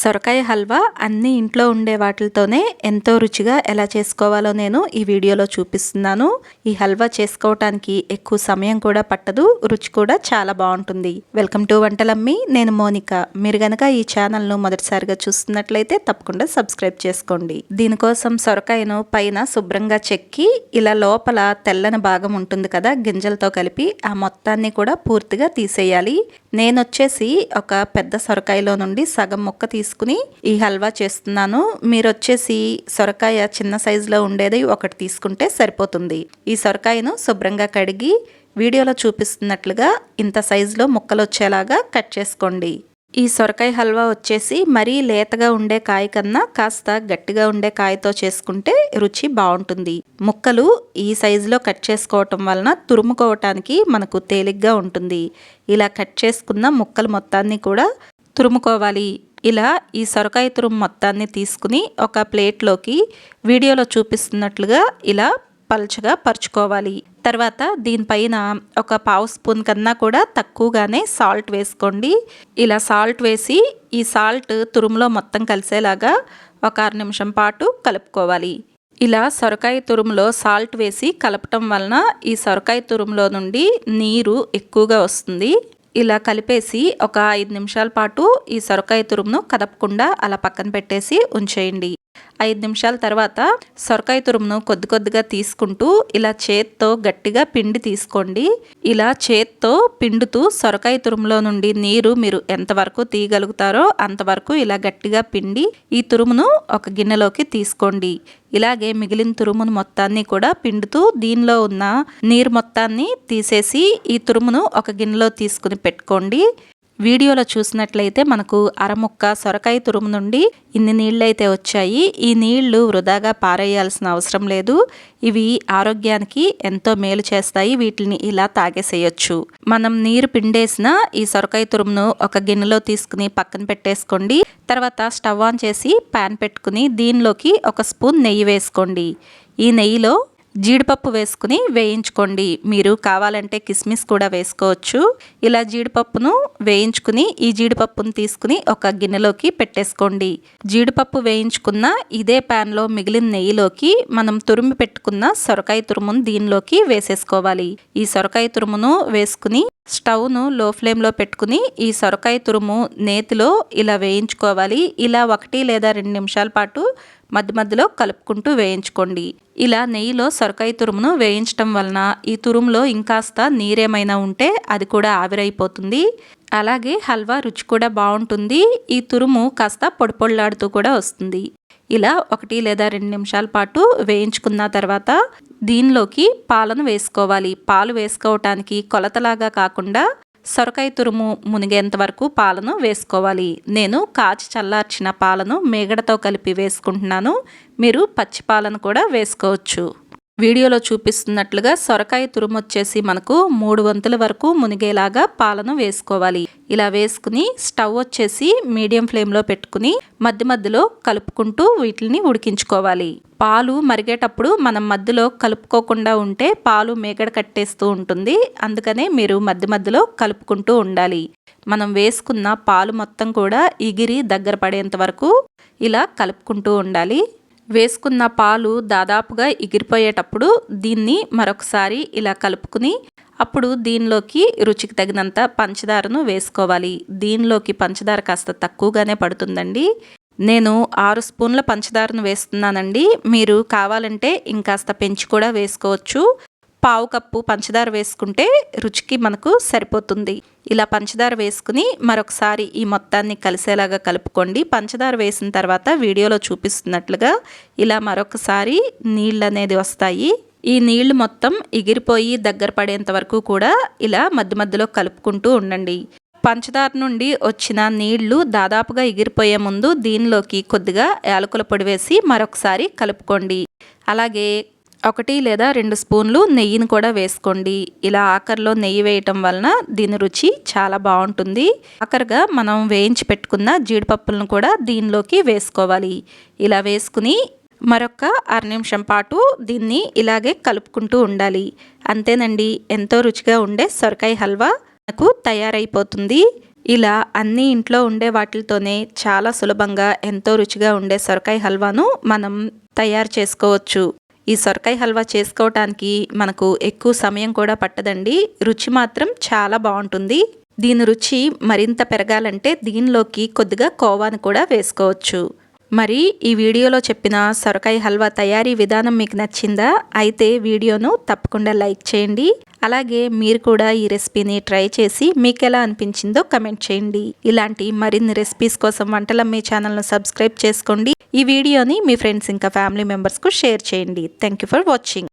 సొరకాయ హల్వా అన్ని ఇంట్లో ఉండే వాటితోనే ఎంతో రుచిగా ఎలా చేసుకోవాలో నేను ఈ వీడియోలో చూపిస్తున్నాను. ఈ హల్వా చేసుకోవటానికి ఎక్కువ సమయం కూడా పట్టదు రుచి కూడా చాలా బాగుంటుంది. వెల్కమ్ టు వంటలమ్మి నేను మోనిక. మీరు గనక ఈ ఛానల్ను మొదటిసారిగా చూస్తున్నట్లయితే తప్పకుండా సబ్స్క్రైబ్ చేసుకోండి. దీనికోసం సొరకాయను పైన శుభ్రంగా చెక్కి ఇలా లోపల తెల్లని భాగం ఉంటుంది కదా గింజలతో కలిపి ఆ మొత్తాన్ని కూడా పూర్తిగా తీసేయాలి. నేను వచ్చేసి ఒక పెద్ద సొరకాయలో నుండి సగం ముక్క తీసుకుని ఈ హల్వా చేస్తున్నాను. మీరు వచ్చేసి సొరకాయ చిన్న సైజులో ఉండేది ఒకటి తీసుకుంటే సరిపోతుంది. ఈ సొరకాయను శుభ్రంగా కడిగి వీడియోలో చూపిస్తున్నట్లుగా ఇంత సైజులో ముక్కలు వచ్చేలాగా కట్ చేసుకోండి. ఈ సొరకాయ హల్వా వచ్చేసి మరీ లేతగా ఉండే కాయ కన్నా కాస్త గట్టిగా ఉండే కాయతో చేసుకుంటే రుచి బాగుంటుంది. ముక్కలు ఈ సైజులో కట్ చేసుకోవటం వలన తురుముకోవటానికి మనకు తేలిగ్గా ఉంటుంది. ఇలా కట్ చేసుకున్న ముక్కలు మొత్తాన్ని కూడా తురుముకోవాలి. ఇలా ఈ సొరకాయ తురుము మొత్తాన్ని తీసుకుని ఒక ప్లేట్లోకి వీడియోలో చూపిస్తున్నట్లుగా ఇలా పలుచగా పరుచుకోవాలి. తర్వాత దీనిపైన ఒక పావు స్పూన్ కన్నా కూడా తక్కువగానే సాల్ట్ వేసుకోండి. ఇలా సాల్ట్ వేసి ఈ సాల్ట్ తురుములో మొత్తం కలిసేలాగా ఒక ఆరు నిమిషం పాటు కలుపుకోవాలి. ఇలా సొరకాయ తురుములో సాల్ట్ వేసి కలపటం వలన ఈ సొరకాయ తురుములో నుండి నీరు ఎక్కువగా వస్తుంది. ఇలా కలిపేసి ఒక ఐదు నిమిషాల పాటు ఈ సొరకాయ తురుమును కదపకుండా అలా పక్కన పెట్టేసి ఉంచేయండి. ఐదు నిమిషాల తర్వాత సొరకాయ తురుమును కొద్ది కొద్దిగా తీసుకుంటూ ఇలా చేత్తో గట్టిగా పిండి తీసుకోండి. ఇలా చేత్తో పిండుతూ సొరకాయ తురుములో నుండి నీరు మీరు ఎంతవరకు తీయగలుగుతారో అంతవరకు ఇలా గట్టిగా పిండి ఈ తురుమును ఒక గిన్నెలోకి తీసుకోండి. ఇలాగే మిగిలిన తురుమును మొత్తాన్ని కూడా పిండుతూ దీనిలో ఉన్న నీరు మొత్తాన్ని తీసేసి ఈ తురుమును ఒక గిన్నెలో తీసుకుని పెట్టుకోండి. వీడియోలో చూసినట్లయితే మనకు అరముక్క సొరకాయ తురుము నుండి ఇన్ని నీళ్ళైతే వచ్చాయి. ఈ నీళ్ళు వృధాగా పారేయాల్సిన అవసరం లేదు. ఇవి ఆరోగ్యానికి ఎంతో మేలు చేస్తాయి. వీటిని ఇలా తాగేసేయచ్చు. మనం నీరు పిండేసిన ఈ సొరకాయ తురుమును ఒక గిన్నెలో తీసుకుని పక్కన పెట్టేసుకోండి. తర్వాత స్టవ్ ఆన్ చేసి ప్యాన్ పెట్టుకుని దీనిలోకి ఒక స్పూన్ నెయ్యి వేసుకోండి. ఈ నెయ్యిలో జీడిపప్పు వేసుకుని వేయించుకోండి. మీరు కావాలంటే కిస్మిస్ కూడా వేసుకోవచ్చు. ఇలా జీడిపప్పును వేయించుకుని ఈ జీడిపప్పును తీసుకుని ఒక గిన్నెలోకి పెట్టేసుకోండి. జీడిపప్పు వేయించుకున్న ఇదే ప్యాన్లో మిగిలిన నెయ్యిలోకి మనం తురుము పెట్టుకున్న సొరకాయ తురుమును దీనిలోకి వేసేసుకోవాలి. ఈ సొరకాయ తురుమును వేసుకుని స్టవ్ను లో ఫ్లేమ్లో పెట్టుకుని ఈ సొరకాయ తురుము నేతిలో ఇలా వేయించుకోవాలి. ఇలా ఒకటి లేదా రెండు నిమిషాల పాటు మధ్య మధ్యలో కలుపుకుంటూ వేయించుకోండి. ఇలా నెయ్యిలో సొరకాయ తురుమును వేయించటం వలన ఈ తురుములో ఇంకాస్త నీరేమైనా ఉంటే అది కూడా ఆవిరైపోతుంది. అలాగే హల్వా రుచి కూడా బాగుంటుంది. ఈ తురుము కాస్త పొడిపొళ్ళాడుతూ కూడా వస్తుంది. ఇలా ఒకటి లేదా రెండు నిమిషాల పాటు వేయించుకున్న తర్వాత దీనిలోకి పాలను వేసుకోవాలి. పాలు వేసుకోవటానికి కొలతలాగా కాకుండా సొరకాయ తురుము మునిగేంత వరకు పాలను వేసుకోవాలి. నేను కాచి చల్లార్చిన పాలను మేగడతో కలిపి వేసుకుంటున్నాను. మీరు పచ్చి పాలను కూడా వేసుకోవచ్చు. వీడియోలో చూపిస్తున్నట్లుగా సొరకాయ తురుము వచ్చేసి మనకు మూడు వంతుల వరకు మునిగేలాగా పాలను వేసుకోవాలి. ఇలా వేసుకుని స్టవ్ వచ్చేసి మీడియం ఫ్లేమ్లో పెట్టుకుని మధ్య మధ్యలో కలుపుకుంటూ వీటిని ఉడికించుకోవాలి. పాలు మరిగేటప్పుడు మనం మధ్యలో కలుపుకోకుండా ఉంటే పాలు మేగడ కట్టేస్తూ ఉంటుంది. అందుకనే మీరు మధ్య మధ్యలో కలుపుకుంటూ ఉండాలి. మనం వేసుకున్న పాలు మొత్తం కూడా ఇగిరి దగ్గర పడేంత వరకు ఇలా కలుపుకుంటూ ఉండాలి. వేసుకున్న పాలు దాదాపుగా ఎగిరిపోయేటప్పుడు దీన్ని మరొకసారి ఇలా కలుపుకుని అప్పుడు దీనిలోకి రుచికి తగినంత పంచదారను వేసుకోవాలి. దీనిలోకి పంచదార కాస్త తక్కువగానే పడుతుందండి. నేను ఆరు స్పూన్ల పంచదారను వేస్తున్నానండి. మీరు కావాలంటే ఇంకాస్త పెంచి కూడా వేసుకోవచ్చు. పావు కప్పు పంచదార వేసుకుంటే రుచికి మనకు సరిపోతుంది. ఇలా పంచదార వేసుకుని మరొకసారి ఈ మొత్తాన్ని కలిసేలాగా కలుపుకోండి. పంచదార వేసిన తర్వాత వీడియోలో చూపిస్తున్నట్లుగా ఇలా మరొకసారి నీళ్ళు అనేది వస్తాయి. ఈ నీళ్ళు మొత్తం ఎగిరిపోయి దగ్గర పడేంత వరకు కూడా ఇలా మధ్య మధ్యలో కలుపుకుంటూ ఉండండి. పంచదార నుండి వచ్చిన నీళ్ళు దాదాపుగా ఎగిరిపోయే ముందు దీనిలోకి కొద్దిగా యాలకుల పొడి వేసి మరొకసారి కలుపుకోండి. అలాగే ఒకటి లేదా రెండు స్పూన్లు నెయ్యిని కూడా వేసుకోండి. ఇలా ఆఖరిలో నెయ్యి వేయటం వలన దీని రుచి చాలా బాగుంటుంది. ఆఖరిగా మనం వేయించి పెట్టుకున్న జీడిపప్పులను కూడా దీనిలోకి వేసుకోవాలి. ఇలా వేసుకుని మరొక అర నిమిషం పాటు దీన్ని ఇలాగే కలుపుకుంటూ ఉండాలి. అంతేనండి ఎంతో రుచిగా ఉండే సొరకాయ హల్వా నాకు తయారైపోతుంది. ఇలా అన్ని ఇంట్లో ఉండే వాటితోనే చాలా సులభంగా ఎంతో రుచిగా ఉండే సొరకాయ హల్వాను మనం తయారు చేసుకోవచ్చు. ఈ సొరకాయ హల్వా చేసుకోవటానికి మనకు ఎక్కువ సమయం కూడా పట్టదండి. రుచి మాత్రం చాలా బాగుంటుంది. దీని రుచి మరింత పెరగాలంటే దీనిలోకి కొద్దిగా కోవాను కూడా వేసుకోవచ్చు. మరి ఈ వీడియోలో చెప్పిన సొరకాయ హల్వా తయారీ విధానం మీకు నచ్చిందా? అయితే వీడియోను తప్పకుండా లైక్ చేయండి. అలాగే మీరు కూడా ఈ రెసిపీని ట్రై చేసి మీకు ఎలా అనిపించిందో కమెంట్ చేయండి. ఇలాంటి మరిన్ని రెసిపీస్ కోసం వంటలమ్మే ఛానల్ను సబ్స్క్రైబ్ చేసుకోండి. ఈ వీడియోని మీ ఫ్రెండ్స్ ఇంకా ఫ్యామిలీ మెంబర్స్కు షేర్ చేయండి. Thank you for watching.